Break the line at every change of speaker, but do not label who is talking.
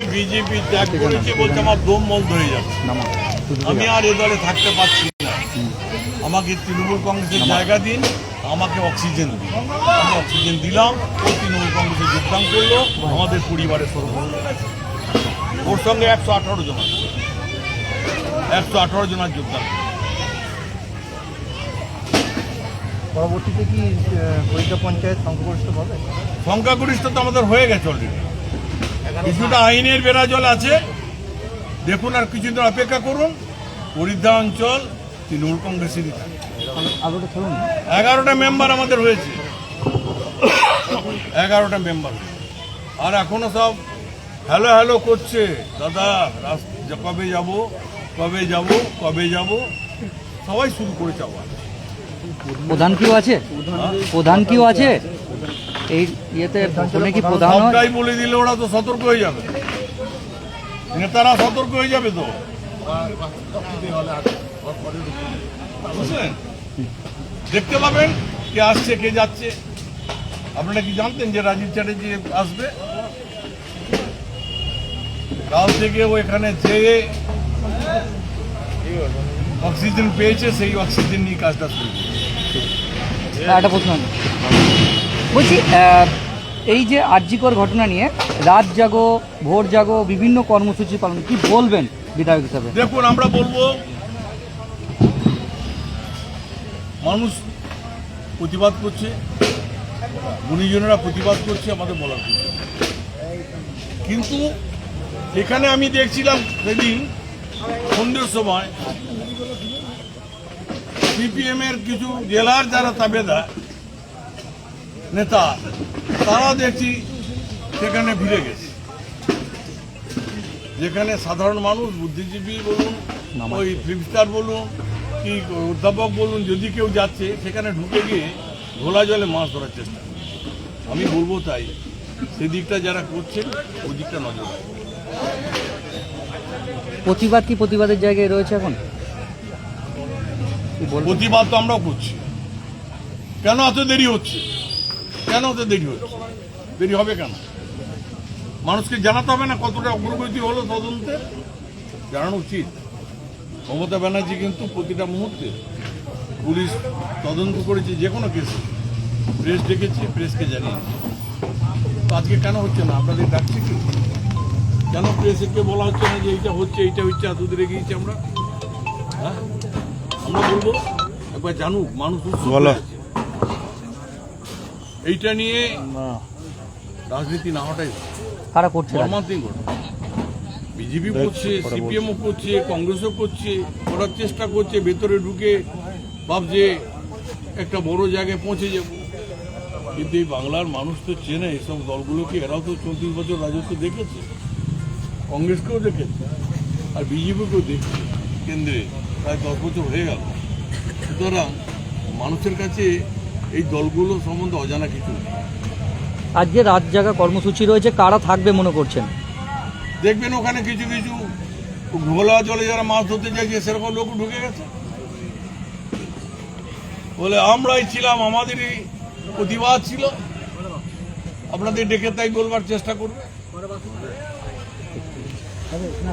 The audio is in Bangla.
বিজেপি ত্যাগ করেছে বলছে আমার দম বন্ধ হয়ে যাবে আমি আর এ দলে থাকতে পারছি না। আমাকে তৃণমূল কংগ্রেসের জায়গা দিন আমাকে অক্সিজেন দিন। আমি অক্সিজেন দিলাম ও তৃণমূল কংগ্রেসে যোগদান করল আমাদের পরিবারের সর্বস্ব ওর সঙ্গে একশো আঠারো জন আছে। একশো আঠারো জনের যোগদান।
পরবর্তীতে কি পঞ্চায়েত সংখ্যাগরিষ্ঠ পাবে
সংখ্যাগরিষ্ঠ তো আমাদের হয়ে গেছে অলরেডি কিছুটা আইনের বেড়াজল আছে। দেখুন আর কিছুদিন অপেক্ষা করুন। পরিধা অঞ্চল তৃণমূল কংগ্রেসেরই থাকে। এগারোটা মেম্বার আমাদের হয়েছে। এগারোটা মেম্বার। আর এখনও সব হ্যালো হ্যালো করছে। দাদা কবে যাব? কবে যাব? কবে যাব? সবাই শুরু করেছে আবার
প্রধান কেউ আছে? প্রধান কেউ আছে? এই ইয়েতে ভোটে কি প্রধান?
সবটাই বলে দিলে ওরা তো সতর্ক হয়ে যাবে নেতারা সতর্ক হয়ে যাবে তো দেখতে পাবেন কে আসছে কে যাচ্ছে আপনারা কি জানতেন যে রাজীব চ্যাটার্জি আসবে কাল থেকে ও এখানে যেয়ে অক্সিজেন পেয়েছে সেই অক্সিজেন নিয়ে কাজটা শুরু করেছে।
একটা প্রশ্ন। বলছি এই যে আর্যিকর ঘটনা নিয়ে রাত জাগো, ভোর জাগো, বিভিন্ন কর্মসূচি পালন, কি বলবেন বিধায়ক হিসাবে?
দেখুন, আমরা বলব, মানুষ প্রতিবাদ করছে, গুণীজনেরা প্রতিবাদ করছে, আমাদের বলার কিছু কিন্তু এখানে আমি দেখছিলাম সেদিন সন্ধ্যের সময় সিপিএম এর কিছু জেলার যারা তাবেদার নেতা তারা দেখছি সেখানে ভিড়ে গেছে। যেখানে সাধারণ মানুষ বুদ্ধিজীবী বলুন ওই ফিল্ম স্টার বলুন কি অধ্যাপক বলুন যদি কেউ যাচ্ছে সেখানে ঢুকে গিয়ে ঘোলা জলে মাছ ধরার চেষ্টা। আমি বলব তাই সেদিকটা যারা করছে ওই দিকটা নজর।
প্রতিবাদ কি প্রতিবাদের জায়গায় রয়েছে এখন?
প্রতিবাদ তো আমরাও করছি। কেন এত দেরি হচ্ছে? কেন এত দেরি হচ্ছে দেরি হবে কেন? মানুষকে জানাতে হবে না কতটা অগ্রগতি হলো তদন্তে? জানানো উচিত। মমতা ব্যানার্জি কিন্তু প্রতিটা মুহূর্তে পুলিশ তদন্ত করেছে যে কোনো কেসে। প্রেস ডেকেছে প্রেসকে জানিয়েছে। তো আজকে কেন হচ্ছে না? আপনাদের ডাকছে কি? কেন প্রেসকে বলা হচ্ছে না যে এইটা হচ্ছে এইটা হচ্ছে এত দূরে গিয়েছি আমরা? হ্যাঁ? আমরা বলব একবার জানুক মানুষ আছে। এইটা নিয়ে রাজনীতি না হওয়াটাই
কারা করছে?
মর্মান্তিক ঘটনা বিজেপি করছে সিপিএমও করছে কংগ্রেসও করছে করার চেষ্টা করছে ভেতরে ঢুকে ভাবছে একটা বড় জায়গায় পৌঁছে যাব। কিন্তু এই বাংলার মানুষ তো চেনে এসব দলগুলোকে এরাও তো চৌত্রিশ বছর রাজত্ব দেখেছে। কংগ্রেসকেও দেখেছে আর বিজেপিকেও দেখছে কেন্দ্রে। প্রায় দশ বছর হয়ে গেল। সুতরাং মানুষের কাছে এই দলগুলো সম্বন্ধে অজানা কিছু নেই।
আজ যে রাত জাগা কর্মসূচি রয়েছে কারা থাকবে মনে করছেন?
দেখবেন ওখানে কিছু কিছু ঘোলা জলে যারা মাছ ধরতে চাইছে সেরকম লোক ঢুকে গেছে। বলে আমরাই ছিলাম আমাদেরই প্রতিবাদ ছিল। আপনাদের ডেকে তাই বলবার চেষ্টা করবে।